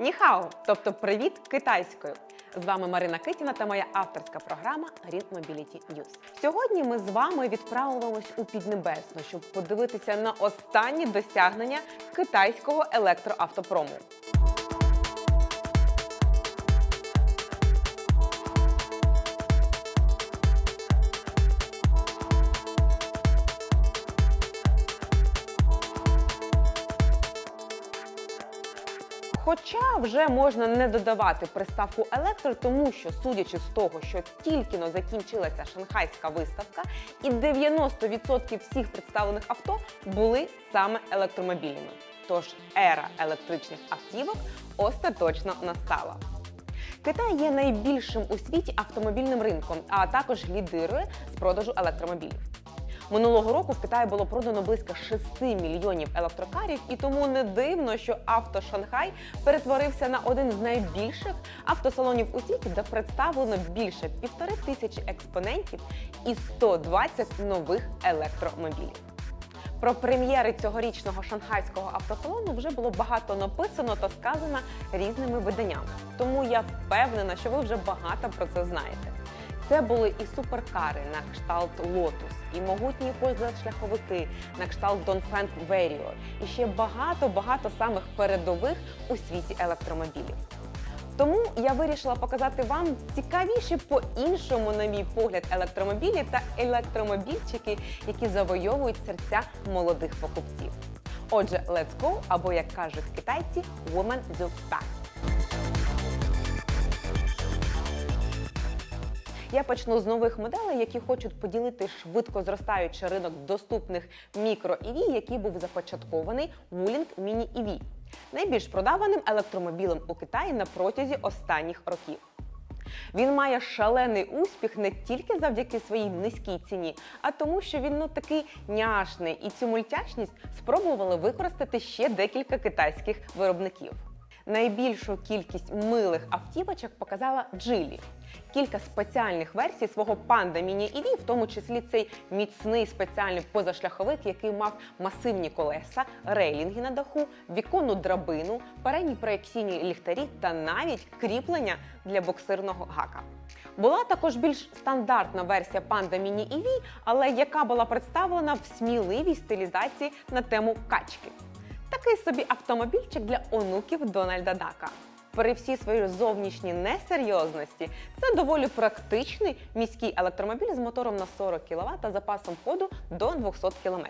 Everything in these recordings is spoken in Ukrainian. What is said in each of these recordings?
Ніхао, тобто привіт китайською. З вами Марина Китіна та моя авторська програма Green Mobility News. Сьогодні ми з вами відправимось у Піднебесну, щоб подивитися на останні досягнення китайського електроавтопрому. Хоча вже можна не додавати приставку електро, тому що, судячи з того, що тільки но закінчилася шанхайська виставка, і 90% всіх представлених авто були саме електромобільними. Тож ера електричних автівок остаточно настала. Китай є найбільшим у світі автомобільним ринком, а також лідирує з продажу електромобілів. Минулого року в Китаї було продано близько 6 мільйонів електрокарів, і тому не дивно, що авто Шанхай перетворився на один з найбільших автосалонів у світі, де представлено більше півтори тисячі експонентів і 120 нових електромобілів. Про прем'єри цьогорічного шанхайського автосалону вже було багато написано та сказано різними виданнями. Тому я впевнена, що ви вже багато про це знаєте. Це були і суперкари на кшталт Lotus, і могутні позашляховики на кшталт Dongfeng Vario, і ще багато-багато самих передових у світі електромобілів. Тому я вирішила показати вам цікавіші по-іншому, на мій погляд, електромобілі та електромобільчики, які завойовують серця молодих покупців. Отже, let's go, або як кажуть китайці, woman the back. Я почну з нових моделей, які хочуть поділити швидко зростаючий ринок доступних мікро EV, який був започаткований Wuling Mini EV, найбільш продаваним електромобілем у Китаї на протязі останніх років. Він має шалений успіх не тільки завдяки своїй низькій ціні, а тому, що він ну такий няшний, і цю мультяшність спробували використати ще декілька китайських виробників. Найбільшу кількість милих автівочок показала Джилі. Кілька спеціальних версій свого панда Міні EV, в тому числі цей міцний спеціальний позашляховик, який мав масивні колеса, рейлінги на даху, віконну драбину, передні проекційні ліхтарі та навіть кріплення для боксирного гака. Була також більш стандартна версія Mini EV, але яка була представлена в сміливій стилізації на тему качки. Такий собі автомобільчик для онуків Дональда Дака. При всій своїй зовнішній несерйозності це доволі практичний міський електромобіль з мотором на 40 кВт та запасом ходу до 200 км.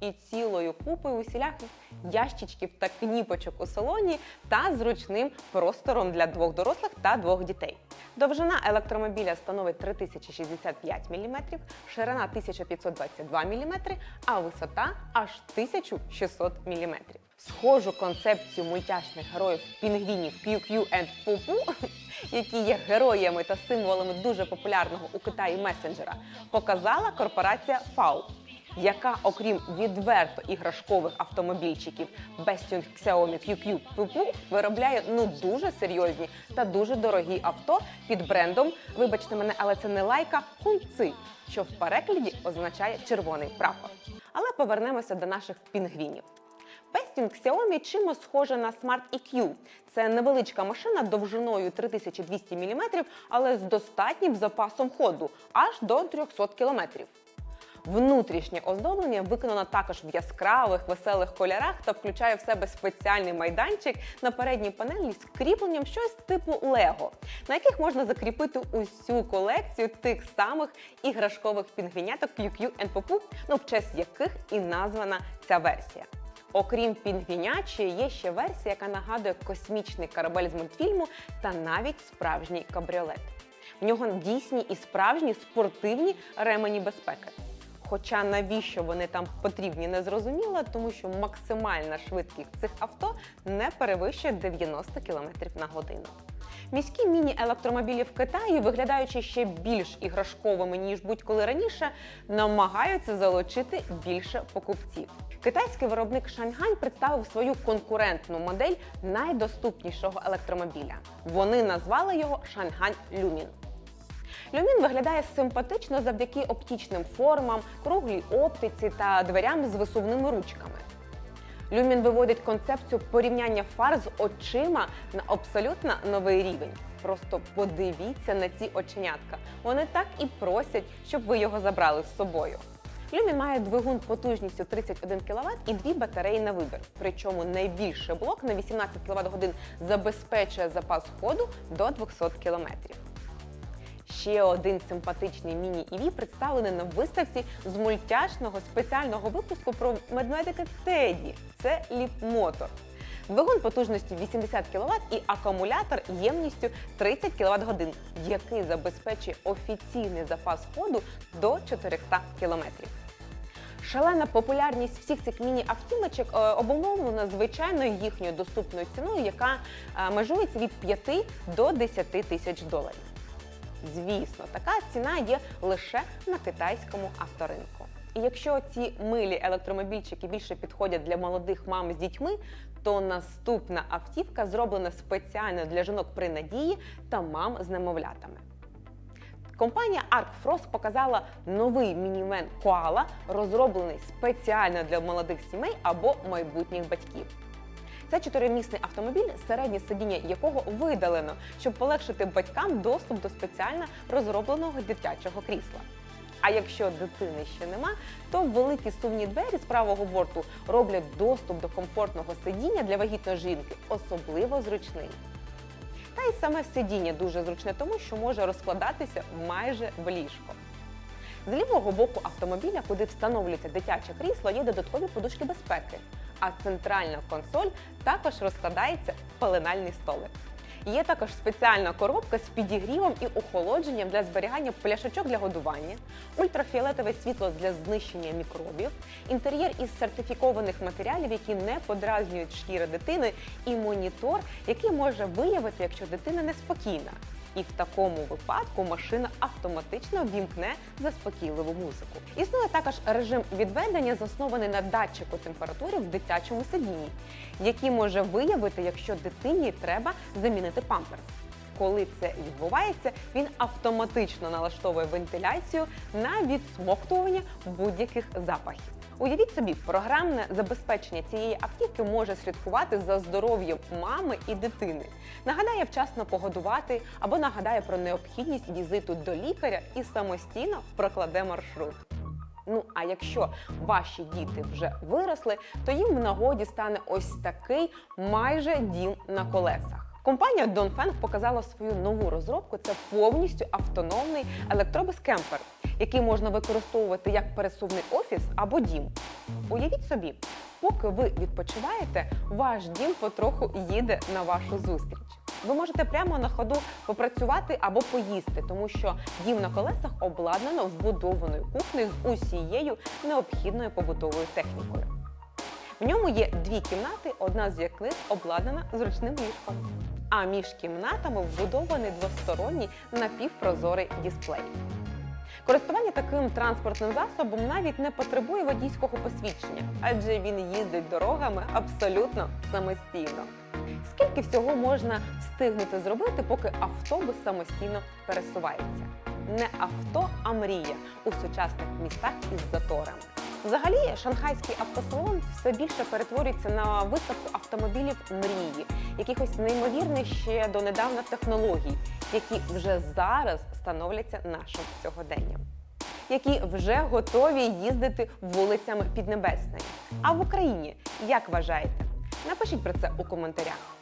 І цілою купою усіляких ящичків та кніпочок у салоні та зручним простором для двох дорослих та двох дітей. Довжина електромобіля становить 3065 мм, ширина 1522 мм, а висота аж 1600 мм. Схожу концепцію мультяшних героїв пінгвінів QQ and Пупу, які є героями та символами дуже популярного у Китаї месенджера, показала корпорація FAO яка, окрім відверто іграшкових автомобільчиків Bestune Xiaomi QQ Pupu, виробляє ну дуже серйозні та дуже дорогі авто під брендом, вибачте мене, але це не лайка хунци, що в перекладі означає червоний прапор. Але повернемося до наших пінгвінів. Пестінг Xiaomi чимось схожа на Smart EQ. Це невеличка машина довжиною 3200 мм, але з достатнім запасом ходу аж до 300 км. Внутрішнє оздоблення виконано також в яскравих веселих кольорах та включає в себе спеціальний майданчик на передній панелі з кріпленням щось типу Лего, на яких можна закріпити усю колекцію тих самих іграшкових пінгвіняток QQ Popu, ну в честь яких і названа ця версія. Окрім пінгвінячої, є ще версія, яка нагадує космічний корабель з мультфільму та навіть справжній кабріолет. В нього дійсні і справжні спортивні ремені безпеки. Хоча навіщо вони там потрібні, не зрозуміло, тому що максимальна швидкість цих авто не перевищує 90 км на годину. Міські міні-електромобілі в Китаї, виглядаючи ще більш іграшковими ніж будь-коли раніше, намагаються залучити більше покупців. Китайський виробник Шаньгань представив свою конкурентну модель найдоступнішого електромобіля. Вони назвали його Шаньгань Люмін. Люмін виглядає симпатично завдяки оптичним формам, круглій оптиці та дверям з висувними ручками. Люмін виводить концепцію порівняння фар з очима на абсолютно новий рівень. Просто подивіться на ці оченятка. Вони так і просять, щоб ви його забрали з собою. Люмін має двигун потужністю 31 кВт і дві батареї на вибір. Причому найбільший блок на 18 кВт годин забезпечує запас ходу до 200 км. Ще один симпатичний міні-ІВі представлений на виставці з мультяшного спеціального випуску про медведика Теді. Це ліпмотор. Двигун потужністю 80 кВт і акумулятор ємністю 30 кВт годин, який забезпечує офіційний запас ходу до 400 км. Шалена популярність всіх цих міні-автівочок е, обумовлена звичайною їхньою доступною ціною, яка е, межується від 5 до 10 тисяч доларів. Звісно, така ціна є лише на китайському авторинку. І якщо ці милі електромобільчики більше підходять для молодих мам з дітьми, то наступна автівка зроблена спеціально для жінок при надії та мам з немовлятами. Компанія ArcFrost показала новий мінівен Koala, розроблений спеціально для молодих сімей або майбутніх батьків. Це чотиримісний автомобіль, середнє сидіння якого видалено, щоб полегшити батькам доступ до спеціально розробленого дитячого крісла. А якщо дитини ще нема, то великі сувні двері з правого борту роблять доступ до комфортного сидіння для вагітної жінки особливо зручним. Та й саме сидіння дуже зручне, тому що може розкладатися майже в ліжко. З лівого боку автомобіля, куди встановлюється дитяче крісло, є додаткові подушки безпеки, а центральна консоль також розкладається в пеленальний столик. Є також спеціальна коробка з підігрівом і охолодженням для зберігання пляшечок для годування, ультрафіолетове світло для знищення мікробів, інтер'єр із сертифікованих матеріалів, які не подразнюють шкіри дитини, і монітор, який може виявити, якщо дитина неспокійна. І в такому випадку машина автоматично ввімкне заспокійливу музику. Існує також режим відведення, заснований на датчику температури в дитячому сидінні, який може виявити, якщо дитині треба замінити памперс. Коли це відбувається, він автоматично налаштовує вентиляцію на відсмоктування будь-яких запахів. Уявіть собі, програмне забезпечення цієї автівки може слідкувати за здоров'ям мами і дитини, нагадає вчасно погодувати або нагадає про необхідність візиту до лікаря і самостійно прокладе маршрут. Ну а якщо ваші діти вже виросли, то їм в нагоді стане ось такий майже дім на колесах. Компанія Dongfeng показала свою нову розробку. Це повністю автономний електробус кемпер, який можна використовувати як пересувний офіс або дім. Уявіть собі, поки ви відпочиваєте, ваш дім потроху їде на вашу зустріч. Ви можете прямо на ходу попрацювати або поїсти, тому що дім на колесах обладнано вбудованою кухнею з усією необхідною побутовою технікою. В ньому є дві кімнати, одна з яких обладнана зручним ліжком. А між кімнатами вбудований двосторонній напівпрозорий дисплей. Користування таким транспортним засобом навіть не потребує водійського посвідчення, адже він їздить дорогами абсолютно самостійно. Скільки всього можна встигнути зробити, поки автобус самостійно пересувається? Не авто, а мрія у сучасних містах із заторами. Взагалі, шанхайський автосалон все більше перетворюється на виставку автомобілів мрії, якихось неймовірних ще донедавна технологій, які вже зараз становляться нашим сьогоденням, які вже готові їздити вулицями Піднебесної. А в Україні як вважаєте? Напишіть про це у коментарях.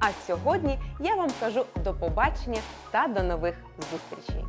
А сьогодні я вам кажу до побачення та до нових зустрічей.